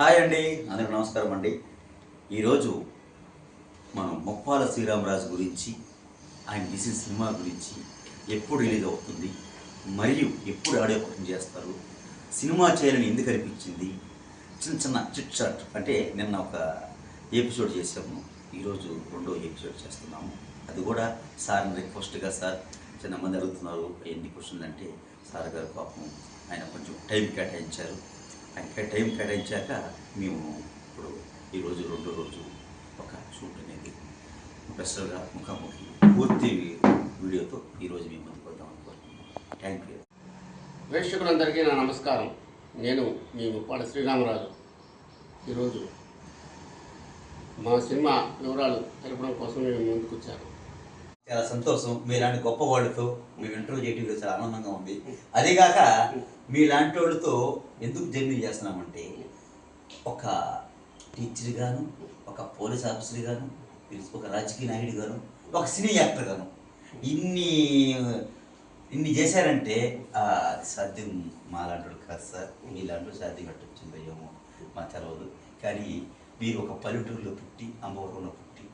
Hi అండి అందరికి నమస్కారం అండి. ఈరోజు మనం ముప్పాల శ్రీరామరాజు గురించి ఆయన తీసిన సినిమా గురించి ఎప్పుడు రిలీజ్ అవుతుంది మరియు ఎప్పుడు ఆడియో పట్టం చేస్తారు సినిమా చేయాలని ఎందుకు అనిపించింది చిన్న చిన్న చిట్ చాట్ అంటే నిన్న ఒక ఎపిసోడ్ చేసాము ఈరోజు రెండో ఎపిసోడ్ చేస్తున్నాము. అది కూడా సార్ని రిక్వెస్ట్గా సార్ చిన్నమంది అడుగుతున్నారు ఎన్ని క్వశ్చన్లు అంటే? సార్ గారు పాపం ఆయన కొంచెం టైం కేటాయించారు. టైం కేటాయించాక మేము ఇప్పుడు ఈరోజు రెండో రోజు ఒక షూట్ అనేది స్పెషల్గా ముఖాముఖి పూర్తి వీడియోతో ఈరోజు మేము ముందుకు వద్దాం అనుకుంటున్నాం థ్యాంక్ యూ ప్రేక్షకులందరికీ నా నమస్కారం. నేను మీ ముప్పాడ శ్రీరామరాజు. ఈరోజు మా సినిమా వివరాలు తెలపడం కోసం మేము ముందుకు వచ్చాను చాలా సంతోషం. మీలాంటి గొప్ప వాళ్ళతో మేము ఇంటర్వ్యూ చేయడం చాలా ఆనందంగా ఉంది. అదేగాక మీలాంటి వాళ్ళతో ఎందుకు జర్నీ చేస్తున్నామంటే ఒక టీచర్ గాను ఒక పోలీస్ ఆఫీసర్ గాను ఒక రాజకీయ నాయుడు గాను ఒక సినీ యాక్టర్ గాను ఇన్ని ఇన్ని చేశారంటే ఆ, సాధ్యం మాలాంటి వాళ్ళు కాదు సార్. మీలాంటి వాళ్ళు సాధ్యం కట్టొచ్చిందో ఏమో మా తెలవదు. కానీ మీరు ఒక పల్లెటూరులో పుట్టి అమ్మవరంలో పుట్టి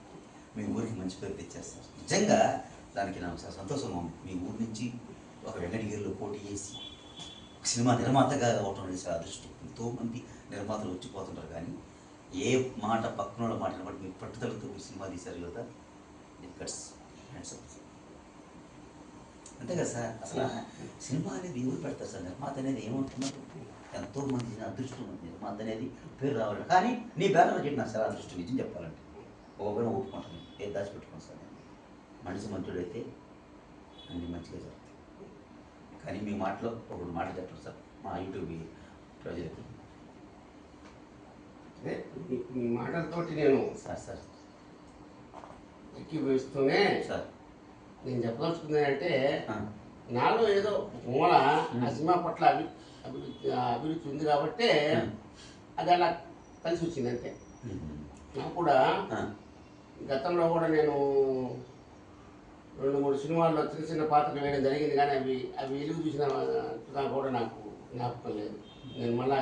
మీ ఊరికి మంచి పేరు తెచ్చేస్తారు. నిజంగా దానికి నాకు చాలా సంతోషం మీ ఊరి నుంచి ఒక వెంకటగిరిలో పోటీ చేసి ఒక సినిమా నిర్మాతగా అవటం అనేది చాలా అదృష్టం. ఎంతోమంది నిర్మాతలు వచ్చిపోతుంటారు కానీ ఏ మాట పక్కన మాట బట్టి మీరు పట్టుదలతో మీరు సినిమా తీశారు కదా గట్స్ హ్యాండ్సప్ అంతే కదా సార్? అసలు సినిమా అనేది ఎవరు పెడతారు సార్? నిర్మాత అనేది ఏమంటున్నారు ఎంతో మంది అదృష్టం ఉంది. నిర్మాత అనేది పేరు రావాలి. కానీ నీ బ్యానర్ చెప్పి నాకు చాలా అదృష్టం. నిజం చెప్పాలంటే. ఒకరిని ఒప్పుకుంటాను ఏ దాచిపెట్టుకోను సార్. మనిషి మంచుడైతే అన్ని మంచిగా జరుగుతాయి. కానీ మీ మాటలో ఒకటి మాట చెప్పండి సార్. మా యూట్యూబ్ ప్రజలకి. మీ- మాటలతోటి నేను సార్ సార్. ఎక్కివేస్తూనే సార్. నేను చెప్పదలుచుకుంది అంటే నాలో ఏదో మూల ఆ సినిమా పట్ల అభి అభివృద్ధి అభిరుచి ఉంది కాబట్టి. అది అలా కలిసి వచ్చింది అంతే. నాకు కూడా గతంలో కూడా నేను రెండు మూడు సినిమాల్లో చిన్న చిన్న పాత్రలు వేయడం జరిగింది కానీ అవి అవి వెలుగు చూసిన కూడా నాకు జ్ఞాపకం లేదు నేను మళ్ళీ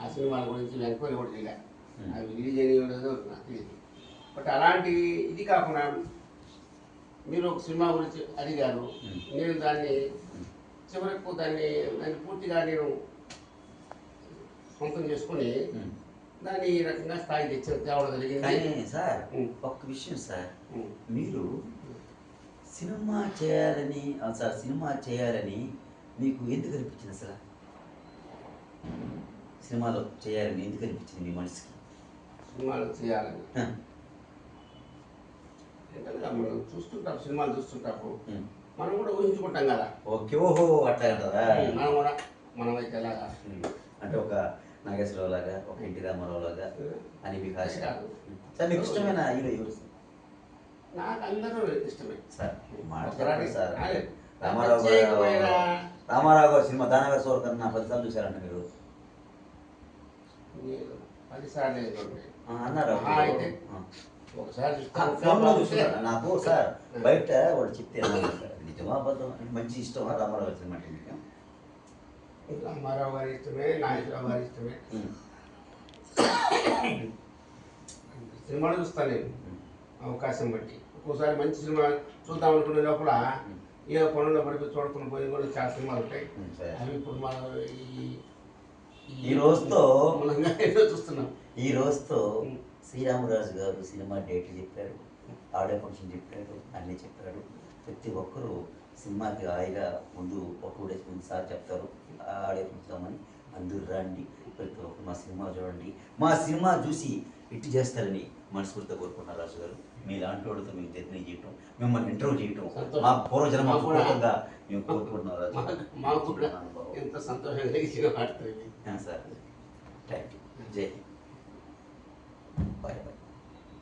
ఆ సినిమాల గురించి ఎంక్వైరీ కూడా చేయలే. అవి రిలీజ్ అయినవి లేదో నాకు తెలియదు బట్ అలాంటి ఇది కాకుండా మీరు ఒక సినిమా గురించి అడిగారు. నేను దాన్ని చివరకు దాన్ని దాన్ని పూర్తిగా నేను సొంతం చేసుకుని. దాన్ని ఈ రకంగా స్థాయి తెచ్చి తేవడం జరిగింది. కానీ సార్. ఒక్క విషయం సార్. మీరు సినిమా చేయాలని సార్ సినిమా చేయాలని మీకు ఎందుకు అనిపించింది అసలు? సినిమాలో చేయాలని ఎందుకు అనిపించింది మీ మనసుకి? సినిమాలు చేయాలని. ఏంటంటే మనం చూస్తుంటాం సినిమాలు చూస్తుంటాము. మనం కూడా ఊహించుకుంటాం కదా. ఓకే ఓహో అట్లా అంటారా? మనం కూడా మనం అయితే ఎలాగా. అంటే ఒక నాగేశ్వరరావు లాగా ఒక ఎన్టీ రామారావు లాగా అని మీకు ఆశ. సార్ మీకు ఇష్టమైన హీరో ఎవరు నాకు అందరూ ఇష్టమే. సార్ మాట ఒకరాని- చెప్పండి సార్. అదే. రామారావు గారు ప్రత్యేకమైన- రామారావు గారు సినిమా దానవర సోర్ కన్నా పదిసార్లు చూశారంట మీరు. పదిసార్లు అన్నారు ఫోన్లో చూస్తున్నారు. నాకు సార్ బయట వాడు చెప్తే నిజమా అబద్ధం మంచి ఇష్టమా రామారావు గారి సినిమా అంటే మీకు? రామారావు గారి ఇష్టమే నాగేశ్వరరావు గారి ఇష్టమే. సినిమాలు చూస్తాను నేను. అవకాశం బట్టి ఒక్కోసారి మంచి సినిమా చూద్దాం అనుకునే లోపల ఏ పనుల్లో పడిపోయి చూడకుండా పోయి కూడా చాలా సినిమాలు ఉంటాయి. అవి ఇప్పుడు మనం ఈ రోజుతో చూస్తున్నాం ఈ రోజుతో. శ్రీరామరాజు గారు సినిమా డేట్లు చెప్పాడు ఆడియో ఫంక్షన్ చెప్పాడు అన్నీ చెప్పాడు ప్రతి ఒక్కరూ సినిమాకి హాయిగా ముందు ఒక టూ డేస్ ముందు సార్ చెప్తారు ఆ ఆడియో ఫంక్షన్ అని అందరూ రండి ప్రతి ఒక్కరు మా సినిమా చూడండి మా సినిమా చూసి ఇటు చేస్తారని మనస్ఫూర్తిగా కోరుకుంటున్నారు రాజు గారు. మీ లాంటి వాళ్ళతో మేము జర్నీ చేయటం మిమ్మల్ని ఇంటర్వ్యూ చేయటం. మా పూర్వజన్మ పూర్వకంగా మేము కోరుకుంటున్నాం రాజు మాకు. ఎంత సంతోషం కలిగిన వాడుతుంది ఆ, సార్. థ్యాంక్ యూ జై హింద్. Bye bye.